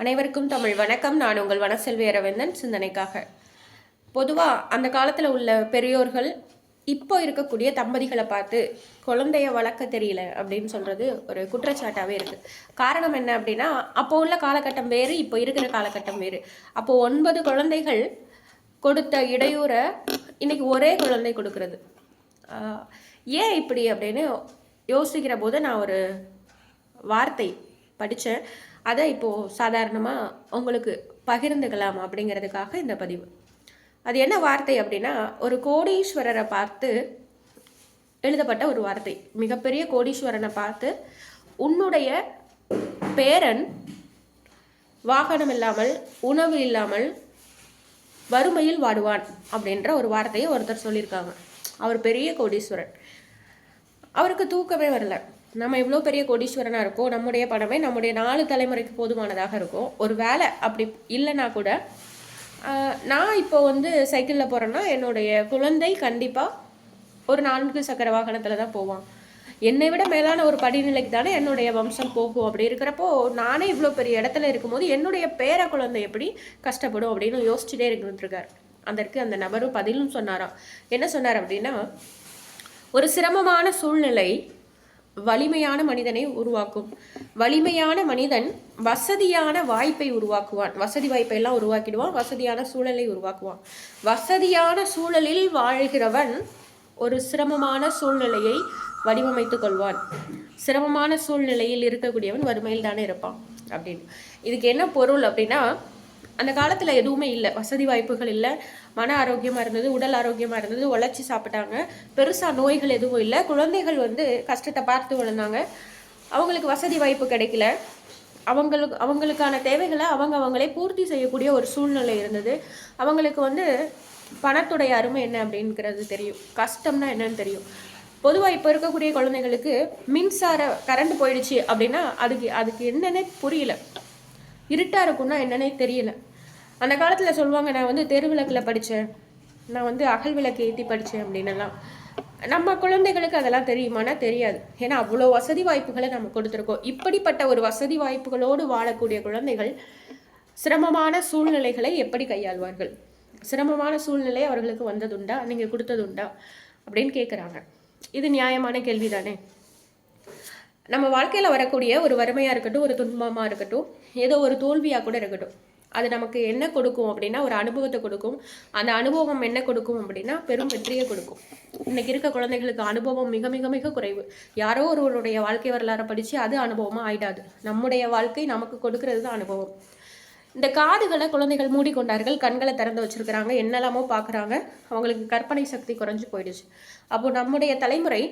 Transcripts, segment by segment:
அனைவருக்கும் தமிழ் வணக்கம். நான் உங்கள் வனசெல்வி அரவிந்தன் சிந்தனைக்காக. பொதுவாக அந்த காலத்தில் உள்ள பெரியோர்கள் இப்போ இருக்கக்கூடிய தம்பதிகளை பார்த்து குழந்தைய வளர்க்க தெரியல அப்படின்னு சொல்கிறது ஒரு குற்றச்சாட்டாகவே இருக்குது காரணம் என்ன அப்படின்னா அப்போ உள்ள காலகட்டம் வேறு இப்போ இருக்கிற காலகட்டம் வேறு. அப்போது ஒன்பது குழந்தைகள் கொடுத்த இடையூறை இன்னைக்கு ஒரே குழந்தை கொடுக்கறது. ஏன் இப்படி அப்படின்னு யோசிக்கிற போது நான் ஒரு வார்த்தை படித்தேன் அதை இப்போது சாதாரணமாக உங்களுக்கு பகிர்ந்துக்கலாம் அப்படிங்கிறதுக்காக இந்த பதிவு. அது என்ன வார்த்தை அப்படின்னா ஒரு கோடீஸ்வரரை பார்த்து எழுதப்பட்ட ஒரு வார்த்தை. மிகப்பெரிய கோடீஸ்வரனை பார்த்து உன்னுடைய பேரன் வாகனம் இல்லாமல் உணவு இல்லாமல் வறுமையில் வாடுவான் அப்படின்ற ஒரு வார்த்தையை ஒருத்தர் சொல்லியிருக்காங்க. அவர் பெரிய கோடீஸ்வரன் அவருக்கு தூக்கமே வரல. நம்ம இவ்வளோ பெரிய கோடீஸ்வரனாக இருக்கோ நம்முடைய பணமே நம்முடைய நாலு தலைமுறைக்கு போதுமானதாக இருக்கும். ஒரு வேலை அப்படி இல்லைன்னா கூட நான் இப்போ வந்து சைக்கிளில் போகிறேன்னா என்னுடைய குழந்தை கண்டிப்பாக ஒரு நான்கு சக்கர வாகனத்தில் தான் போவான். என்னை விட மேலான ஒரு படிநிலைக்கு தானே என்னுடைய வம்சம் போகும். அப்படி இருக்கிறப்போ நானே இவ்வளோ பெரிய இடத்துல இருக்கும்போது என்னுடைய பேர குழந்தை எப்படி கஷ்டப்படும் அப்படின்னு யோசிச்சுட்டே இருந்துருக்கார் அதற்கு அந்த நபரும் பதிலும் சொன்னாராம். என்ன சொன்னார் அப்படின்னா ஒரு சிரமமான சூழ்நிலை வலிமையான மனிதனை உருவாக்கும். வலிமையான மனிதன் வசதியான வாய்ப்பை உருவாக்குவான். வசதி வாய்ப்பை எல்லாம் உருவாக்கிடுவான். வசதியான சூழலை உருவாக்குவான். வசதியான சூழலில் வாழ்கிறவன் ஒரு சிரமமான சூழ்நிலையை வடிவமைத்துக் கொள்வான். சிரமமான சூழ்நிலையில் இருக்கக்கூடியவன் வறுமையில் தானே இருப்பான் அப்படின்னு. இதுக்கு என்ன பொருள் அப்படின்னா அந்த காலத்தில் எதுவுமே இல்லை. வசதி வாய்ப்புகள் இல்லை. மன ஆரோக்கியமாக இருந்தது உடல் ஆரோக்கியமாக இருந்தது உழைச்சி சாப்பிட்டாங்க. பெருசாக நோய்கள் எதுவும் இல்லை. குழந்தைகள் வந்து கஷ்டத்தை பார்த்து வளர்ந்தாங்க. அவங்களுக்கு வசதி வாய்ப்பு கிடைக்கல. அவங்களுக்கு அவங்களுக்கான தேவைகளை அவங்க அவங்களே பூர்த்தி செய்யக்கூடிய ஒரு சூழ்நிலை இருந்தது. அவங்களுக்கு வந்து பணத்துடைய அருமை என்ன அப்படிங்கிறது தெரியும். கஷ்டம்னா என்னன்னு தெரியும். பொதுவாக இப்போ இருக்கக்கூடிய குழந்தைங்களுக்கு மின்சார கரண்ட் போயிடுச்சு அப்படின்னா அதுக்கு அதுக்கு என்னன்னே புரியல. இருட்டாக இருக்குன்னா என்னன்னே தெரியலை. அந்த காலத்தில் சொல்லுவாங்க நான் வந்து தெருவிளக்கில் படித்தேன் நான் வந்து அகல் விளக்கு ஏற்றி படித்தேன் அப்படின்னலாம். நம்ம குழந்தைகளுக்கு அதெல்லாம் தெரியுமானா தெரியாது. ஏன்னா அவ்வளோ வசதி வாய்ப்புகளை நம்ம கொடுத்துருக்கோம். இப்படிப்பட்ட ஒரு வசதி வாய்ப்புகளோடு வாழக்கூடிய குழந்தைகள் சிரமமான சூழ்நிலைகளை எப்படி கையாள்வார்கள்? சிரமமான சூழ்நிலை அவர்களுக்கு வந்ததுண்டா? நீங்கள் கொடுத்ததுண்டா? அப்படின்னு கேட்குறாங்க இது நியாயமான கேள்வி தானே நம்ம வாழ்க்கையில் வரக்கூடிய ஒரு வறுமையாக இருக்கட்டும் ஒரு துன்பமாக இருக்கட்டும் ஏதோ ஒரு தோல்வியாக கூட இருக்கட்டும். அது நமக்கு என்ன கொடுக்கும் அப்படின்னா ஒரு அனுபவத்தை கொடுக்கும். அந்த அனுபவம் என்ன கொடுக்கும் அப்படின்னா பெரும் வெற்றியை கொடுக்கும். இன்னைக்கு இருக்க குழந்தைகளுக்கு அனுபவம் மிக மிக மிக குறைவு. யாரோ ஒருவருடைய வாழ்க்கை வரலாறை படித்து அது அனுபவமாக ஆயிடாது. நம்முடைய வாழ்க்கை நமக்கு கொடுக்கறது தான் அனுபவம். இந்த காதுகளை குழந்தைகள் மூடிக்கொண்டார்கள் கண்களை திறந்து வச்சிருக்கிறாங்க என்னெல்லாமோ பார்க்குறாங்க. அவங்களுக்கு கற்பனை சக்தி குறைஞ்சு போயிடுச்சு. அப்போ நம்முடைய தலைமுறை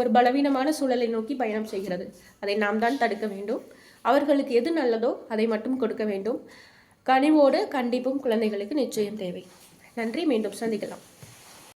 ஒரு பலவீனமான சூழலை நோக்கி பயணம் செய்கிறது. அதை நாம் தான் தடுக்க வேண்டும். அவர்களுக்கு எது நல்லதோ அதை மட்டும் கொடுக்க வேண்டும். கனிவோடு கண்டிப்பும் குழந்தைகளுக்கு நிச்சயம் தேவை. நன்றி மீண்டும் சந்திக்கலாம்.